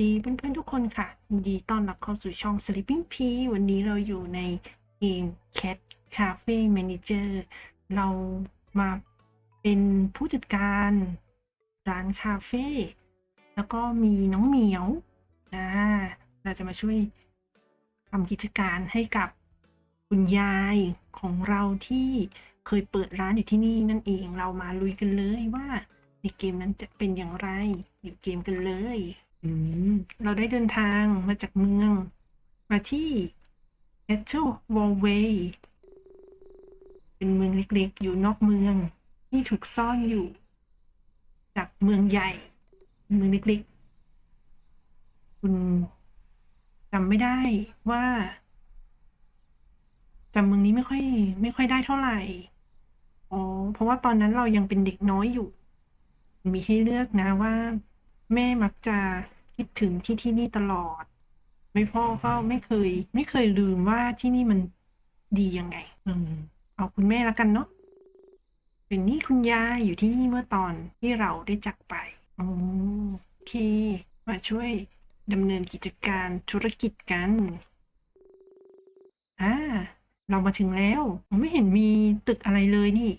ดีเพื่อนๆทุกคนค่ะยินดีต้อนรับเข้าสู่ช่อง Sleeping p วันนี้เราอยู่ในเกม Cat Cafe Manager เรามาเป็นผู้จัดการร้านคาเฟ่แล้วก็มีน้องเหมียวอ่าเราจะมาช่วยทำกิจการให้กับคุณยายของเราที่เคยเปิดร้านอยู่ที่นี่นั่นเองเรามาลุยกันเลยว่าในเกมนั้นจะเป็นอย่างไรอยู่เกมกันเลย อืม เราได้เดินทางมาจากเมือง มาที่ e t h e l w a l w a y เป็นเมืองเล็กๆ อยู่นอกเมืองที่ถูกซ่อนอยู่ จากเมืองใหญ่ เมืองเล็กๆ คุณจำไม่ได้ว่าจำเมืองนี้ไม่ค่อย ไม่ค่อยได้เท่าไหร่อ๋อเพราะว่าตอนนั้นเรายังเป็นเด็กน้อยอยู่ มีให้เลือกนะว่า แม่มักจะ คิดถึงที่ที่นี่ตลอด ไม่พ่อก็ไม่เคย ไม่เคยลืมว่าที่นี่มันดียังไง อืมเอาคุณแม่แล้วกันเนาะเป็นนี่คุณยายอยู่ที่นี่เมื่อตอนที่เราได้จากไปอ๋อโอเคมาช่วยดำเนินกิจการธุรกิจกันอ่าเรามาถึงแล้ว ไม่เห็นมีตึกอะไรเลยนี่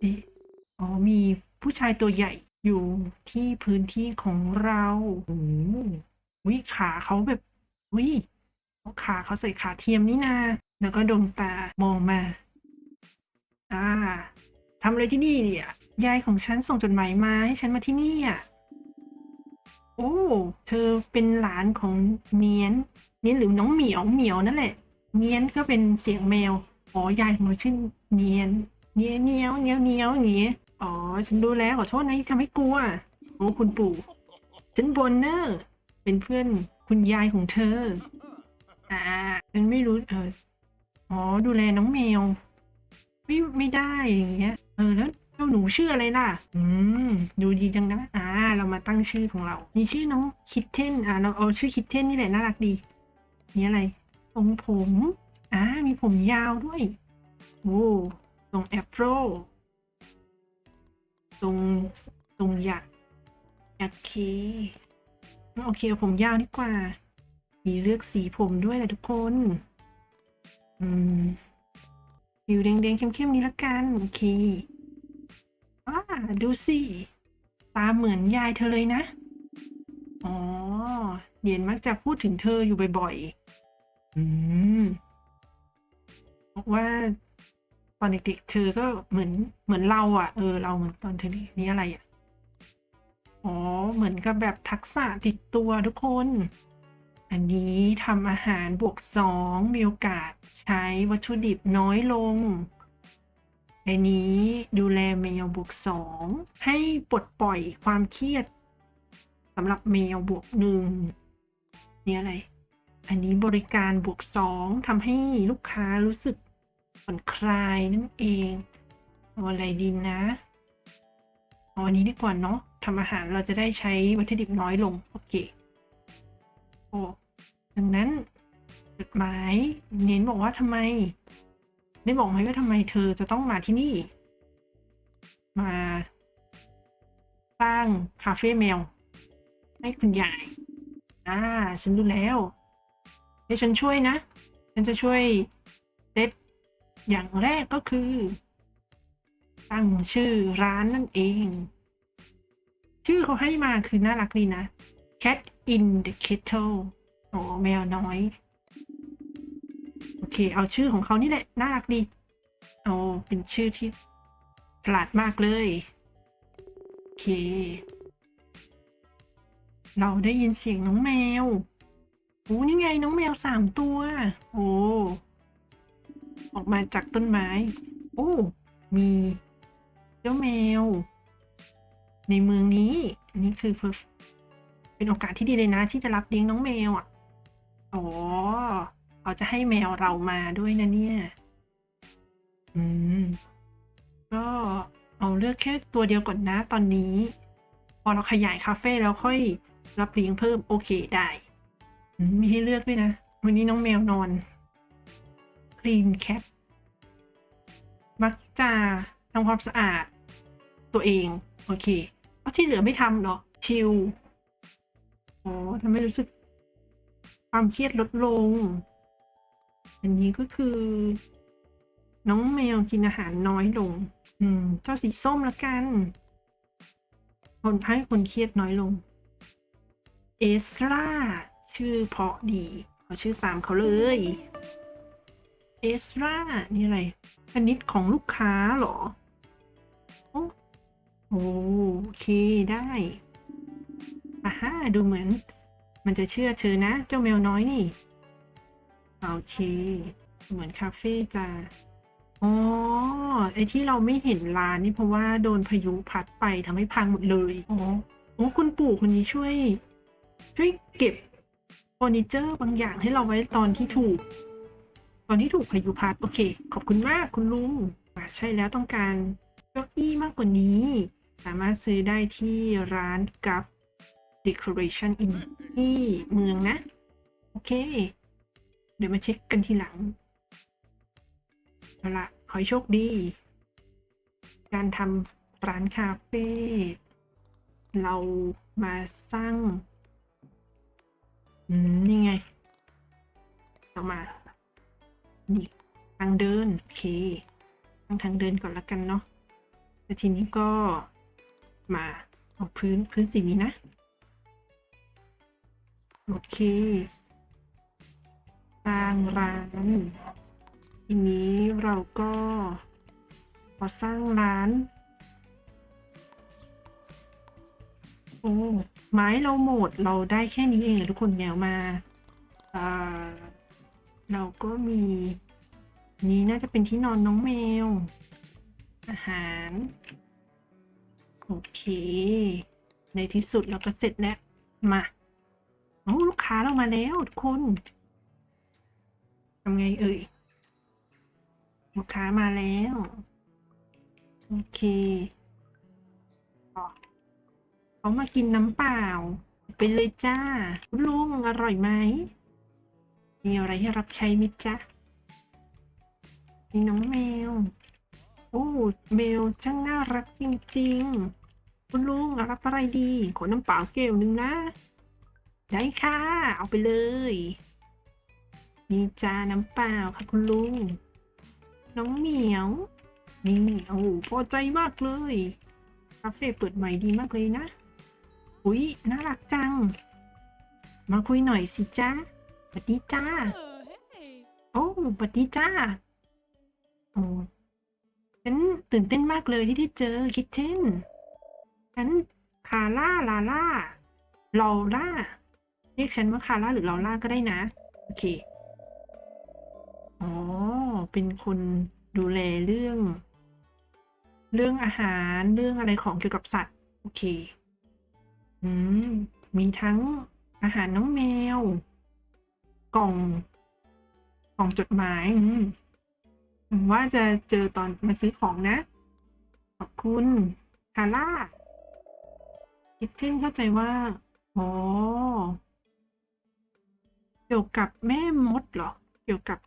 เอ๊ะอ๋อมีผู้ชายตัวใหญ่ อยู่ที่พื้นที่ของเราโอ้โหวิขาเขาแบบวิขาเขาใส่ขาเทียมนี่นา แล้วก็ดวงตามองมา อ่าทำอะไรที่นี่เนี่ยยายของฉันส่งจดหมายมาให้ฉันมาที่นี่อะ โอ้ เธอเป็นหลานของเนียน เนียนหรือน้องเหมียวเหมียวนั่นแหละ เนียนก็เป็นเสียงแมว อ๋อยายของเราชื่อเนียน เนียเนียวเนียวเนียวอย่างงี้ อ๋อ ฉันดูแล้วขอโทษนะที่ทำให้กลัว โอ้คุณปู่ ฉันบนเนอร์เป็นเพื่อนคุณยายของเธอ อ่า ฉันไม่รู้เอออ๋อ ดูแลน้องแมว ไม่ไม่ได้อย่างเงี้ย เออแล้วเจ้าหนูชื่ออะไรล่ะ อืม ดูดีจังนะ อ่า เรามาตั้งชื่อของเรา มีชื่อน้องคิทเทน อ่า เราเอาชื่อคิทเทนนี่แหละน่ารักดี นี่อะไรทรงผม อ่า มีผมยาวด้วย โอ้ทรงแอฟโร ทรงทรงหยักโอเคโอเคเอาผมยาวดีกว่า มีเลือกสีผมด้วยแหละทุกคน อืมผิวแดงๆเข้มๆนี้ละกัน โอเคอ่าดูสิ ตาเหมือนยายเธอเลยนะ อ๋อเย็นมักจะพูดถึงเธออยู่บ่อยๆ อืมบอกว่า อนเด็กๆเธอก็เหมือนเหมือนเราอะ่ะเออเราเหมือนตอนเธอนี่นี่อะไรอะ่ะอ๋อเหมือนกับแบบทักษะติดตัวทุกคน อันนี้ทำอาหารบวกสองมีโอกาสใช้วัตถุดิบน้อยลงอันนี้ดูแลแมวบวกสองให้ปลดปล่อยความเครียดสำหรับแมวบวกหนึ่งนี่อะไร อันนี้บริการบวกสองทำให้ลูกค้ารู้สึก ผ่อนคลายนั่นเองเอาอะไรดีนะเอาอันนี้ดีกว่าเนาะทำอาหารเราจะได้ใช้วัตถุดิบน้อยลง โอเคโอ้ดังนั้นจดหมายเน้นบอกว่าทำไม ได้บอกไหมว่าทำไมเธอจะต้องมาที่นี่ มาสร้างคาเฟ่แมว ให้คุณยายอ่าฉันดูแล้วให้ฉันช่วยนะ ฉันจะช่วย อย่างแรกก็คือ ตั้งชื่อร้านนั่นเอง ชื่อเขาให้มาคือน่ารักดีนะ Cat in the Kettle โอ้แมวน้อย โอเค เอาชื่อของเขานี่แหละ น่ารักดี โอ้เป็นชื่อที่ฉลาดมากเลย โอเค เราได้ยินเสียงน้องแมวโอ้นี่ไงน้องแมวสามตัว โอ้ ออกมาจากต้นไม้ โอ้ มีเจ้าแมว ในเมืองนี้ อันนี้คือเป็นโอกาสที่ดีเลยนะ ที่จะรับเลี้ยงน้องแมวอะ อ๋อ เขาจะให้แมวเรามาด้วยนะเนี่ย อืม ก็เอาเลือกแค่ตัวเดียวก่อนนะตอนนี้ พอเราขยายคาเฟ่แล้วค่อยรับเลี้ยงเพิ่มโอเคได้มมีให้เลือกด้วยนะ วันนี้น้องแมวนอน clean cat มักจะทำความสะอาดตัวเอง โอเคเพราะที่เหลือไม่ทำหรอกชิลอ๋อทำให้รู้สึกความเครียดลดลง อันนี้ก็คือ น้องแมวกินอาหารน้อยลง อืม เจ้าสีส้มละกันคนให้คนเครียดน้อยลง เอสราชื่อเพาะดีเขาชื่อตามเขาเลย เอสรานี่อะไรชนิดของลูกค้าเหรอ โอ้โอเคได้อ่าฮะดูเหมือน มันจะเชื่อเธอนะ เจ้าแมวน้อยนี่โอเค เหมือนคาเฟ่จะอ๋อไอที่เราไม่เห็นร้านนี่เพราะว่าโดนพายุพัดไปทำให้พังหมดเลยอ๋อโอ้คุณปู่คนนี้ช่วย ช่วยเก็บเฟอร์นิเจอร์บางอย่างให้เราไว้ตอนที่ถูก ตอนที่ถูกพายุพัดโอเค ขอบคุณมากคุณลุงใช่แล้วต้องการเก้าอี้มากกว่านี้ สามารถซื้อได้ที่ร้านกับ Decoration in ที่เมืองนะ โอเค เดี๋ยวมาเช็คกันทีหลังเอาละขอให้โชคดี การทำร้านคาเฟ่เรามาสร้าง อืมนี่ไงเอามา นี่ทางเดิน โอเคทางทางเดินก่อนละกันเนาะแล้วทีนี้ก็มาเอาพื้นพื้นสีนี้นะ โอเคสร้างร้าน ทีนี้เราก็พอสร้างร้าน โอ้ ไม้เราหมดเราได้แค่นี้เองทุกคนแนวมาอ่า เราก็มี นี้น่าจะเป็นที่นอนน้องแมว อาหาร โอเค ในที่สุดเราก็เสร็จแล้ว มาโอ้ลูกค้าเรามาแล้วทุกคนทำไงเอ่ย ลูกค้ามาแล้ว โอเคอเขามากินน้ำเปล่า ไปเลยจ้า ลุงอร่อยไหม มีอะไรให้รับใช้มิจ๊ะนี่น้องแมว โอ้เมลช่างน่ารักจริงๆ คุณลุงรับอะไรดี ขอน้ำเปล่าแก้วหนึ่งนะ ได้ค่ะ เอาไปเลย นี่จ้าน้ำเปล่าค่ะคุณลุง น้องเหมียว นี่โอ้โหพอใจมากเลย คาเฟ่เปิดใหม่ดีมากเลยนะ อุ๊ย น่ารักจัง มาคุยหน่อยสิจ้า วัสดีจ้า Oh, hey. โอ้สวัสดีจ้า โอ้ฉันตื่นเต้นมากเลยที่ได้เจอคิทเช่นฉันคาร่าลาล่าลอล่า เรียกฉันว่าคาร่าหรือลอล่าก็ได้นะ โอเค อ๋อ เป็นคนดูแลเรื่อง เรื่องอาหารเรื่องอะไรของเกี่ยวกับสัตว์ โอเค อืม มีทั้งอาหารน้องแมว กล่องกล่องจดหมายหวังว่าจะเจอตอนมาซื้อของนะ ขอบคุณคาร่าคิดเช่นเข้าใจว่าอ๋อเกี่ยวกับแม่มดเหรอ เกี่ยวกับ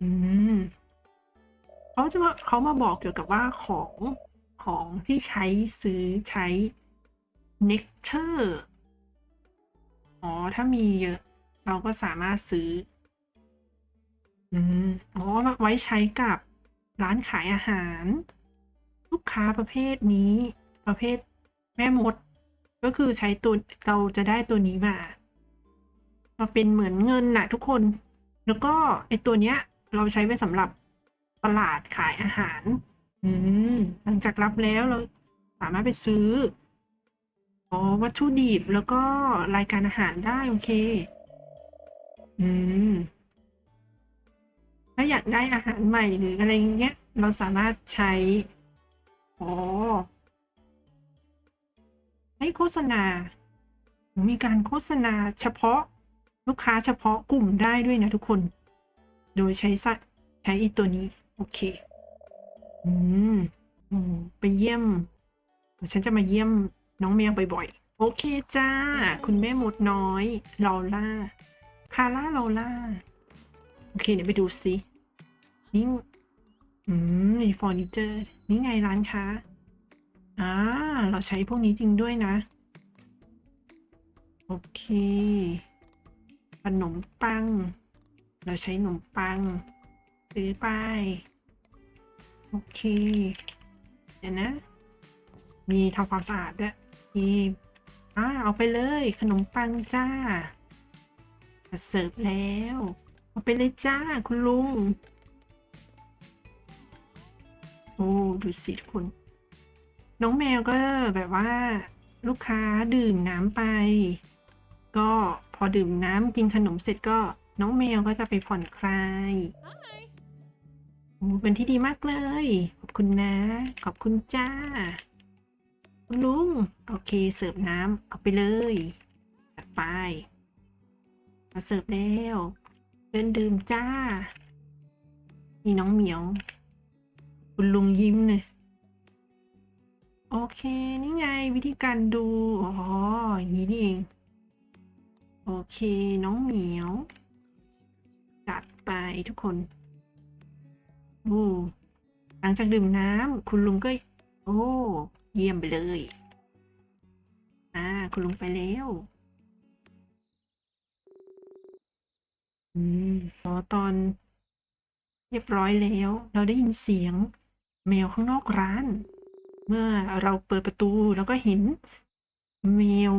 อืมเขาจะมาเขามาบอกเกี่ยวกับว่าของของที่ใช้ซื้อใช้เน c เ a อร์ อ๋อ ถ้ามีเยอะ เราก็สามารถซื้อ อืม อ๋อ ไว้ใช้กับร้านขายอาหาร ลูกค้าประเภทนี้ ประเภทแม่มด ก็คือใช้ตัวเราจะได้ตัวนี้มา มาเป็นเหมือนเงินน่ะทุกคน แล้วก็ไอตัวเนี้ย เราใช้ไว้สำหรับตลาดขายอาหาร อืม หลังจากรับแล้วเราสามารถไปซื้อ อ๋อ วัตถุดิบแล้วก็รายการอาหารได้ โอเค อืม ถ้าอยากได้อาหารใหม่หรืออะไรเงี้ย เราสามารถใช้ อ๋อ ให้โฆษณา มีการโฆษณาเฉพาะลูกค้าเฉพาะกลุ่มได้ด้วยนะทุกคน โดยใช้สัใช้อีตัวนี้ โอเค อืมอืมไปเยี่ยม ฉันจะมาเยี่ยม น้องแมวบ่อยๆ โอเคจ้า คุณแม่มดน้อยลอล่า คาร่าลอล่า โอเค เดี๋ยวไปดูสิ นี่ อืมมีเฟอร์นิเจอร์ นี่ไงร้านค้า อ่า เราใช้พวกนี้จริงด้วยนะ โอเค ขนมปัง เราใช้ขนมปัง ซื้อไป โอเค เดี๋ยวนะ มีทำความสะอาดด้วย อ่าเอาไปเลยขนมปังจ้าจะเสิร์ฟแล้ว เอาไปเลยจ้าคุณลุง โอ้ดูสิทุกคน น้องแมวก็แบบว่าลูกค้าดื่มน้ำไป ก็พอดื่มน้ำกินขนมเสร็จก็น้องแมวก็จะไปผ่อนคลาย Hi. โอ้เป็นที่ดีมากเลย ขอบคุณนะ ขอบคุณจ้าคุณ ลุง โอเค เสิร์ฟน้ำเอาไปเลยจัดไป มาเสิร์ฟแล้วเดินดื่มจ้านี่น้องเหมียว คุณลุงยิ้มเลยโอเค นี่ไงวิธีการดู อ๋อ อย่างนี้นี่เอง โอเค น้องเหมียว จัดไปทุกคนโอ้หลังจากดื่มน้ำคุณลุงก็ โอ้ เยี่ยมไปเลย อ่า คุณลุงไปแล้ว อืมพอตอนเรียบร้อยแล้ว เราได้ยินเสียง แมวข้างนอกร้าน เมื่อเราเปิดประตูแล้วก็เห็น แมว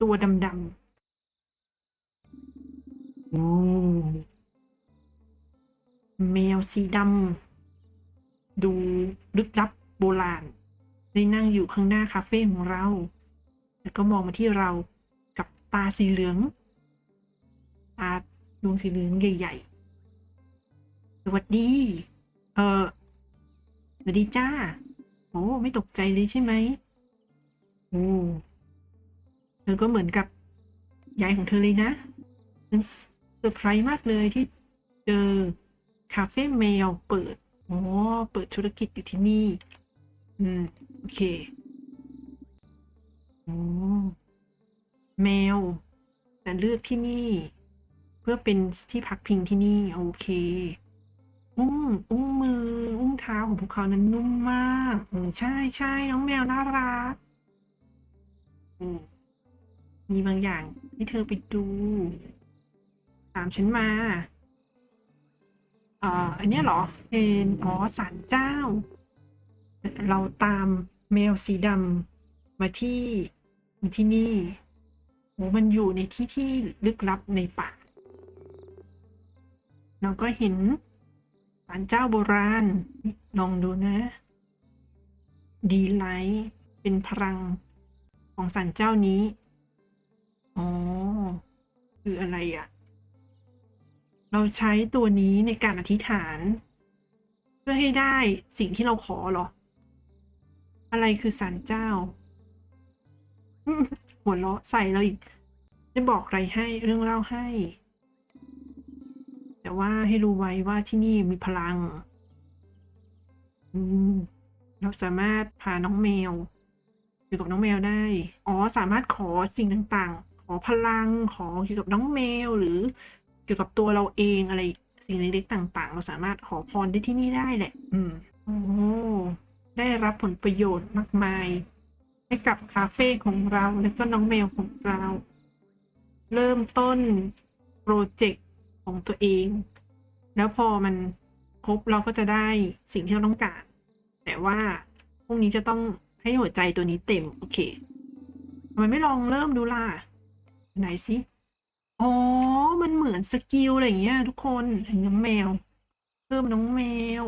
ตัวดำๆโอ้แมวสีดำดูลึกลับโบราณ ได้นั่งอยู่ข้างหน้าคาเฟ่ของเรา แล้วก็มองมาที่เรากับตาสีเหลือง ตาดวงสีเหลืองใหญ่ๆ สวัสดี เออสวัสดีจ้า โอ้ไม่ตกใจเลยใช่ไหมโอ้เธอก็เหมือนกับยายของเธอเลยนะเซอร์ไพรส์มากเลยที่เจอคาเฟ่แมวเปิด อ๋อ เปิดธุรกิจอยู่ที่นี่ อืม โอเคโอ้แมว แต่เลือกที่นี่ เพื่อเป็นที่พักพิงที่นี่ โอเค อุ้งอุ้งมือ อุ้งเท้าของพวกเขานั้นนุ่มมากอืใช่ใช่น้องแมวน่ารักอืมมีบางอย่างให้เธอไปดู ตามฉันมาอ่ออันเนี้ยเหรอเป็นอ๋อศาลเจ้า เราตามแมวสีดำมาที่มาที่นี่โอ้มันอยู่ในที่ที่ลึกลับในป่า เราก็เห็นศาลเจ้าโบราณ ลองดูนะ ดีไลท์เป็นพลังของศาลเจ้านี้ อ๋อ คืออะไรอะ่ะ เราใช้ตัวนี้ในการอธิษฐาน เพื่อให้ได้สิ่งที่เราขอหรอ อะไรคือศาลเจ้า หัวเราะใส่เราอีก จะบอกอะไรให้เรื่องเล่าให้ แต่ว่าให้รู้ไว้ว่าที่นี่มีพลัง เราสามารถพาน้องแมว อยู่กับน้องแมวได้ อ๋อ สามารถขอสิ่งต่างๆ ขอพลัง ขอเกี่ยวกับน้องแมวหรือเกี่ยวกับตัวเราเองอะไร สิ่งเล็กๆต่าง ๆ เราสามารถขอพรได้ที่นี่ได้แหละ อืม โอ้ ได้รับผลประโยชน์มากมาย ให้กับคาเฟ่ของเราและก็น้องแมวของเรา เริ่มต้นโปรเจกต์ของตัวเอง แล้วพอมันครบเราก็จะได้สิ่งที่เราต้องการ แต่ว่าพรุ่งนี้จะต้องให้หัวใจตัวนี้เต็ม โอเคทำไมไม่ลองเริ่มดูล่ะ ไหนสิอ๋อ มันเหมือนสกิลอะไรอย่างเงี้ยทุกคนหนน้องแมว เพิ่มน้องแมว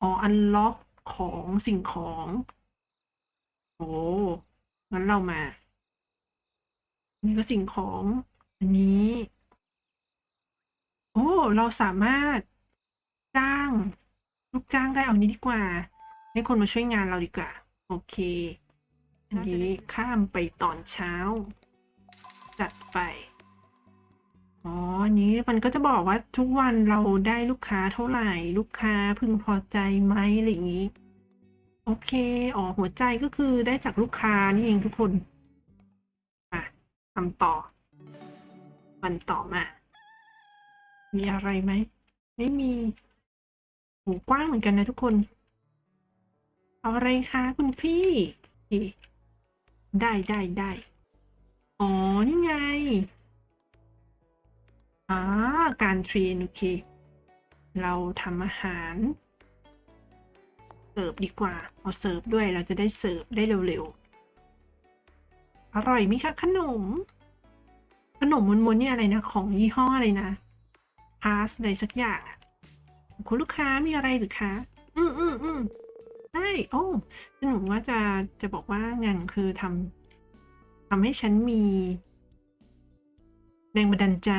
อ๋อ อันล็อก ของสิ่งของ โอ้งั้นเรามา นี่ก็สิ่งของ อันนี้ โอ้ เราสามารถจ้างลูกจ้างได้เอานี้ดีกว่า ให้คนมาช่วยงานเราดีกว่า โอเค อันนี้ข้ามไปตอนเช้า จัดไป อ๋ออันนี้มันก็จะบอกว่าทุกวันเราได้ลูกค้าเท่าไหร่ ลูกค้าพึงพอใจไหมอะไรอย่างนี้ โอเคอ๋อหัวใจก็คือได้จากลูกค้านี่เองทุกคนอะทำต่อ วันต่อมา มีอะไรไหม ไม่มีหูกว้างเหมือนกันนะทุกคน เอาอะไรคะคุณพี่ได้ได้ได้ อ๋อ นี่ไง อ่าการเทรนโอเค เราทำอาหารเสิร์ฟดีกว่า เอาเสิร์ฟด้วยเราจะได้เสิร์ฟได้เร็วๆ อร่อยไหมคะขนม ขนมมวนๆนี่อะไรนะ ของยี่ห้ออะไรนะพาสอะไรสักอย่างคุณลูกค้ามีอะไรหรือคะ อืมอืมอืมใช่โอ้ฉันหวังว่าจะจะบอกว่างานคือทำทำให้ฉันมี แรงบันดาลใจ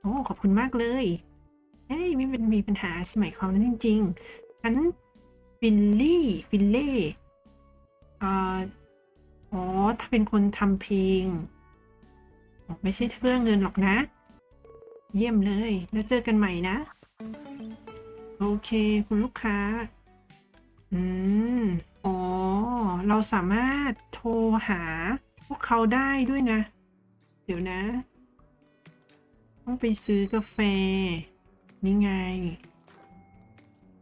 โอ้ขอบคุณมากเลยเอ้ยไม่เป็นมีปัญหาสมัยความนั้นจริงๆฉันฟิลลี่ฟิลเล่อ่าอ๋อถ้าเป็นคนทำเพลงไม่ใช่เพื่อเงินหรอกนะ เยี่ยมเลย แล้วเจอกันใหม่นะ โอเคคุณลูกค้า อืม อ๋อ เราสามารถโทรหาพวกเขาได้ด้วยนะ เดี๋ยวนะ ต้องไปซื้อกาแฟ นี่ไง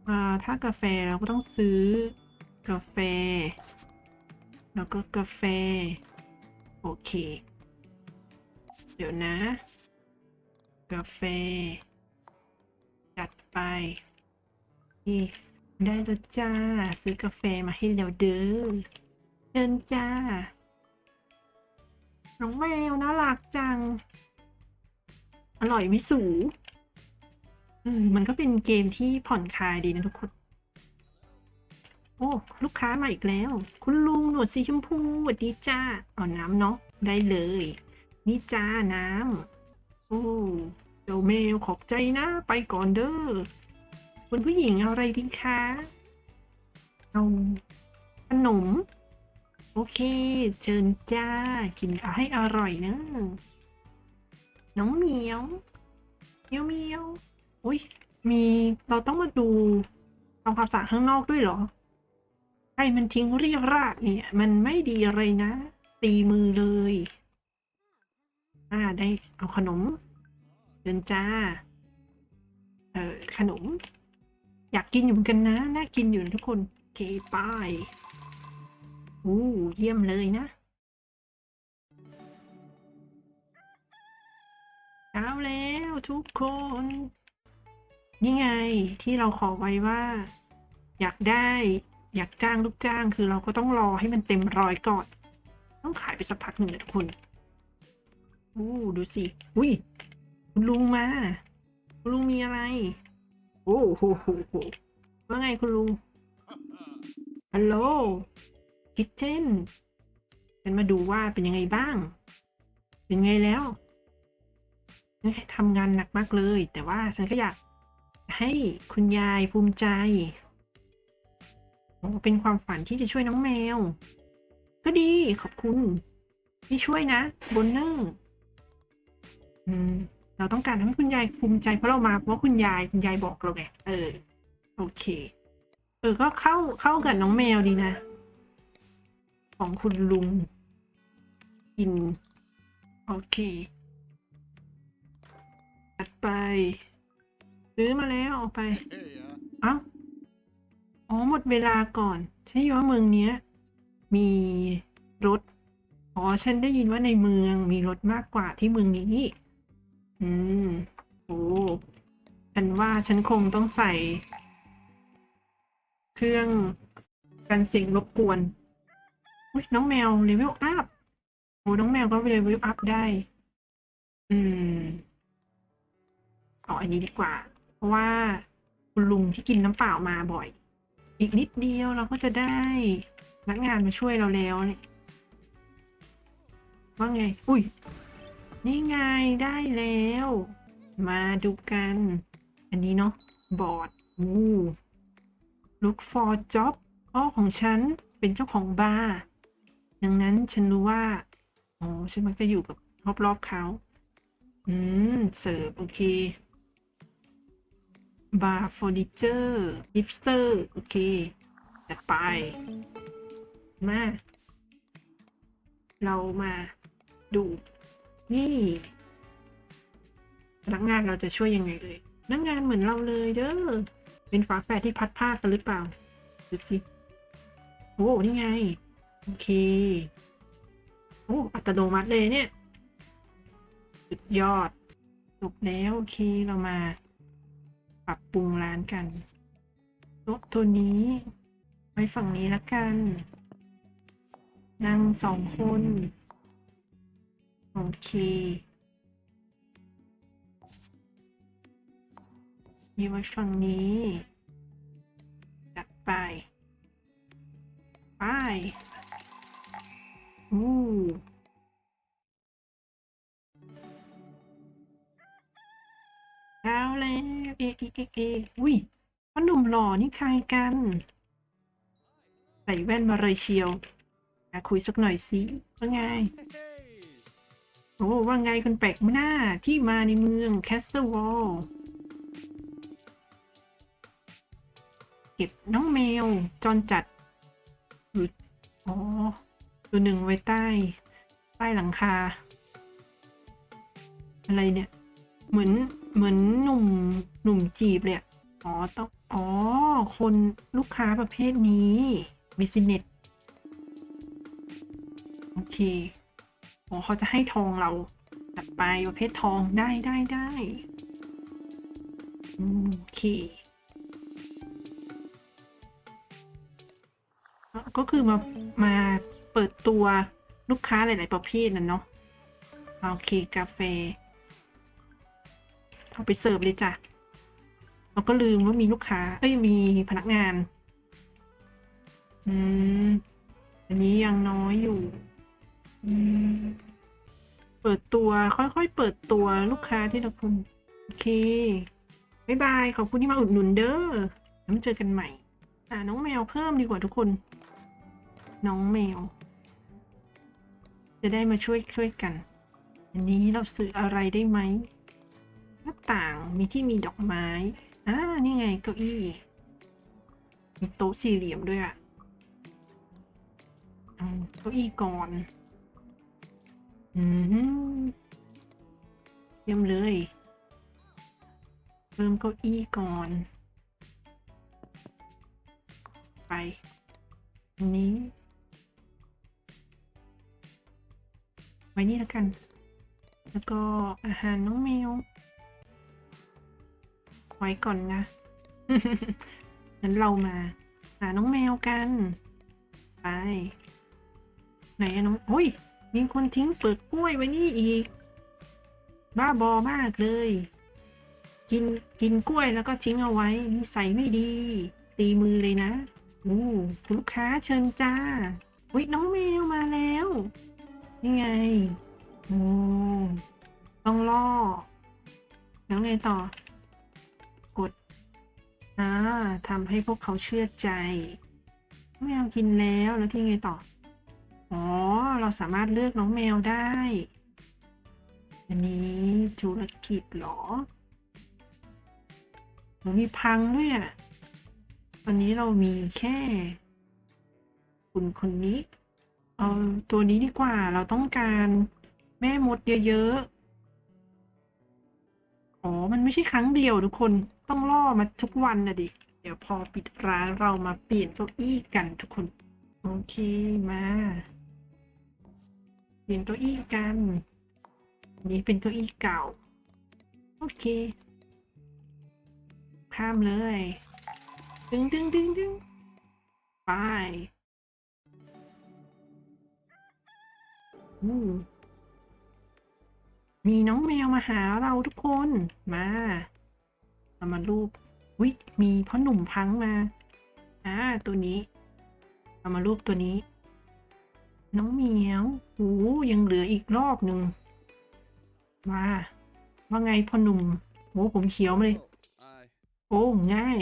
อ่า ถ้ากาแฟเราก็ต้องซื้อกาแฟ แล้วก็กาแฟ โอเค เดี๋ยวนะ กาแฟ จัดไปนี่ได้แล้วจ้า ซื้อกาแฟมาให้แล้วเด้อเชิญจ้า น้องแมวน่ารักจัง อร่อยไม่สูมันก็เป็นเกมที่ผ่อนคลายดีนะทุกคน โอ้ ลูกค้ามาอีกแล้ว คุณลุงหนวดสีชมพูสวัสดีจ้าเอาน้ำเนาะได้เลย นี่จ้าน้ำโอ้เจ้าแมวขอบใจนะ ไปก่อนเด้อคุณผู้หญิงเอาอะไรดีคะเอาขนม โอเค เชิญจ้า กินเอาให้อร่อยนะ น้องเหมียวเมียวเมียวอุ้ยมีเราต้องมาดูทำความสะอาดข้างนอกด้วยเหรอใครมันทิ้งเรียราดเนี่ย มันไม่ดีอะไรนะ ตีมือเลย อ่าได้เอาขนมเดินจ้า เออขนม อยากกินอยู่เหมือนกันนะ น่ากินอยู่นะทุกคน เคป้ายอู้เยี่ยมเลยนะ ช้าแล้วทุกคน นี่ไงที่เราขอไว้ว่า อยากได้ อยากจ้างลูกจ้างคือเราก็ต้องรอให้มันเต็มร้อยก่อน ต้องขายไปสักพักหนึ่งนะทุกคนอู้ดูสิ อุ้ยคุณลุงมา คุณลุงมีอะไร โอ้โหโหโหว่าไงคุณลุงฮัลโหลคิทเช่นฉันมาดูว่าเป็นยังไงบ้าง เป็นไงแล้ว ทำงานหนักมากเลย แต่ว่าฉันก็อยากให้คุณยายภูมิใจเป็นความฝันที่จะช่วยน้องแมว ก็ดีขอบคุณ ที่ช่วยนะบนเนอร์อืมเราต้องการให้คุณยายภูมิใจเพราะเรามาเพราะคุณยายคุณยายบอกเราไงเออ โอเค เออก็เข้าเข้ากับน้องแมวดีนะ ของคุณลุงกิน โอเค ตัดไป ซื้อมาแล้วเอาไป เอ้า อ๋อหมดเวลาก่อน ใช่ว่าเมืองเนี้ย มีรถ อ๋อ ฉันได้ยินว่าในเมืองมีรถมากกว่าที่เมืองนี้ อืม โอ้ฉันว่าฉันคงต้องใส่ เครื่องกันเสียงรบกวนอุ๊ยน้องแมวเลเวลอัพโอ้น้องแมวก็เลเวลอัพได้ อืม เอาอันนี้ดีกว่า เพราะว่าคุณลุงที่กินน้ำเปล่ามาบ่อย อีกนิดเดียวเราก็จะได้นักงานมาช่วยเราแล้วเนี่ยว่าไง อุ้ย นี่ไงได้แล้ว มาดูกัน อันนี้เนาะบอร์ดอู้ look for job พ่อของฉันเป็นเจ้าของบาร์ดังนั้นฉันรู้ว่า อ๋อ ฉันมักจะอยู่กับรอบๆเขา อืม เสิร์ฟ โอเค บาร์เฟอร์นิเจอร์ฮิปสเตอร์โอเคจัดไป มา เรามาดู นี่พนักงานเราจะช่วยยังไงเลยพนักงานเหมือนเราเลยเด้อเป็นฝาแฝดที่พัดผ้ากันหรือเปล่าดูสิโอ้นี่ไง โอเคโอ้อัตโนมัติเลยเนี่ย สุดยอดจบแล้ว โอเคเรามา ปรับปรุงร้านกันโต๊ะตัวนี้ ไว้ฝั่งนี้ละกัน นั่งสองคน โอเคนี่ไว้ฝั่งนี้จัดไป ไปอู้ เอาแล้วเอะเอเอเออุ้ยพ่อหนุ่มหล่อนี่ใครกัน ใส่แว่นมาเลยเชียวอยาคุยสักหน่อยสิว่าไง โอ้ว่าไงคุณแปลกหน้าที่มาในเมืองแคสเตอร์วอลเก็บน้องแมวจรจัดหรืออ๋อตัวหนึ่งไว้ใต้ ใต้หลังคา อะไรเนี่ย เหมือน เหมือนหนุ่มหนุ่มจีบเลยอ๋อต้องอ๋อ คนลูกค้าประเภทนี้บิสเนสโอเคโอ๋อเขาจะให้ทองเราจัดไปประเภททองได้ได้ได้โอเค ก็คือมา มาเปิดตัวลูกค้าหลาย ๆ ประเภทนั่นเนาะ โอเค กาแฟ เอาไปเสิร์ฟเลยจ้ะเราก็ลืมว่ามีลูกค้าเอ้ยมีพนักงาน อืม อันนี้ยังน้อยอยู่ อืม เปิดตัวค่อยๆเปิดตัวลูกค้าที่ละคนโอเคบายบายขอบคุณที่มาอุดหนุนเด้อแล้วมาเจอกันใหม่อ่าน้องแมวเพิ่มดีกว่าทุกคน น้องแมว จะได้มาช่วยช่วยกัน อันนี้เราซื้ออะไรได้ไหม น้าต่างมีที่มีดอกไม้ อ่า นี่ไงเก้าอี้ มีโต๊ะสี่เหลี่ยมด้วยอะเอาเก้าอี้ก่อน อืมเยี่ยมเลยเริ่มเก้าอี้ก่อน ไปอันนี้ ไว้นี่แล้วกัน แล้วก็อาหารน้องแมว ไว้ก่อนนะงั้นเรามา หาน้องแมวกัน ไป ไหนอะน้องโอ้ย มีคนทิ้งเปลือกกล้วยไว้นี่อีก บ้าบอมากเลย กินกินกล้วยแล้วก็ทิ้งเอาไว้นิสัยไม่ดี ตีมือเลยนะอู้คุณลูกค้าเชิญจ้าวิน้องแมวมาแล้วนี่ไงโอ้ต้องล่อแล้วไงต่อ อ่าทำให้พวกเขาเชื่อใจแมวกินแล้วแล้วที่ไงต่อ อ๋อ เราสามารถเลือกน้องแมวได้ อันนี้ธุรกิจเหรอมันมีพังด้วยอะตอนนี้เรามีแค่คุณคนนี้เอาตัวนี้ดีกว่าเราต้องการแม่มดเยอะๆ อ๋อ มันไม่ใช่ครั้งเดียวทุกคน ต้องล่อมาทุกวันนะดิ เดี๋ยวพอปิดร้านเรามาเปลี่ยนเก้าอี้กันทุกคน โอเคมา เปลี่ยนเก้าอี้กันนนี้เป็นเก้าอี้เก่า โอเค ข้ามเลย ดึงดึงดึงดึงไปมีน้องแมวมาหาเราทุกคน มา เรามารูปวิมีพ่อหนุ่มพังมาอ่าตัวนี้เรามารูปตัวนี้ น้องเหมียวโอ้ยังเหลืออีกรอบหนึ่งมาว่าไงพ่อหนุ่มโอ้ผมเขียวมาเลย โอ้ง่าย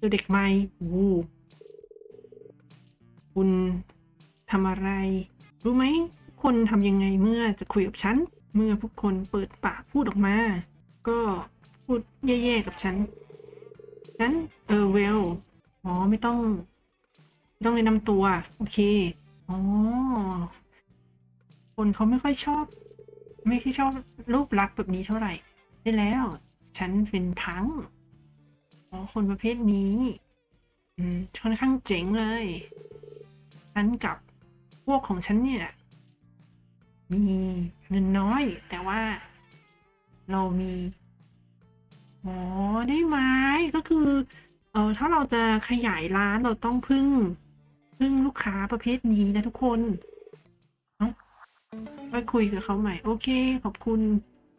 ตัวเด็กใหม่โอ้คุณทำอะไร รู้ไหมคนทำยังไงเมื่อจะคุยกับฉัน เมื่อผู้คนเปิดปากพูดออกมา ก็ พูดแย่ๆกับฉัน ฉัน เออเวล อ๋อ ไม่ต้อง ไม่ต้องแนะนำตัว โอเค อ๋อ คนเขาไม่ค่อยชอบ ไม่ค่อยชอบรูปลักษณ์แบบนี้เท่าไหร่ ได้แล้ว ฉันเป็นพัง อ๋อ คนประเภทนี้ อืม ค่อนข้างเจ๋งเลย ฉันกับพวกของฉันเนี่ย มีเงินน้อย แต่ว่าเรามี อ๋อ ได้ไหมก็คือ เออถ้าเราจะขยายร้านเราต้องพึ่ง พึ่งลูกค้าประเภทนี้นะทุกคนเอ้าไปคุยกับเขาใหม่ โอเค ขอบคุณ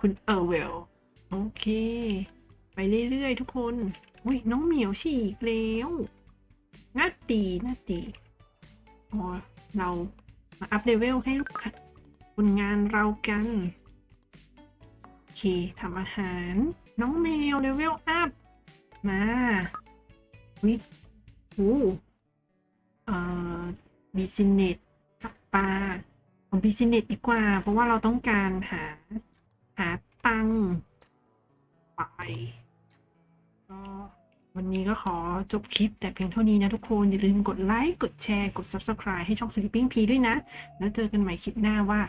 คุณเออร์เวล โอเค ไปเรื่อยๆทุกคน อุ้ยน้องเหมียวฉีกแล้วน่าตีน่าตีอ๋อเรามาอัพเลเวลให้ลูกค้าคนงานเรากัน โอเคทำอาหาร น้องแมวเลเวลอัพมาวิโอ้เอ่อบิสเนสกับปลาเอาบิสเนสดีกว่า เพราะว่าเราต้องการหาหาตังไปก็วันนี้ก็ขอจบคลิปแต่เพียงเท่านี้นะทุกคน อย่าลืมกดไลค์ กดแชร์ กด Subscribe ให้ช่อง Sleeping P ด้วยนะ แล้วเจอกันใหม่คลิปหน้าว่า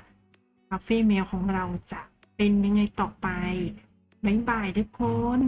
คาเฟ่แมวของเราจะเป็นยังไงต่อไป บ๊ายบายทุกคน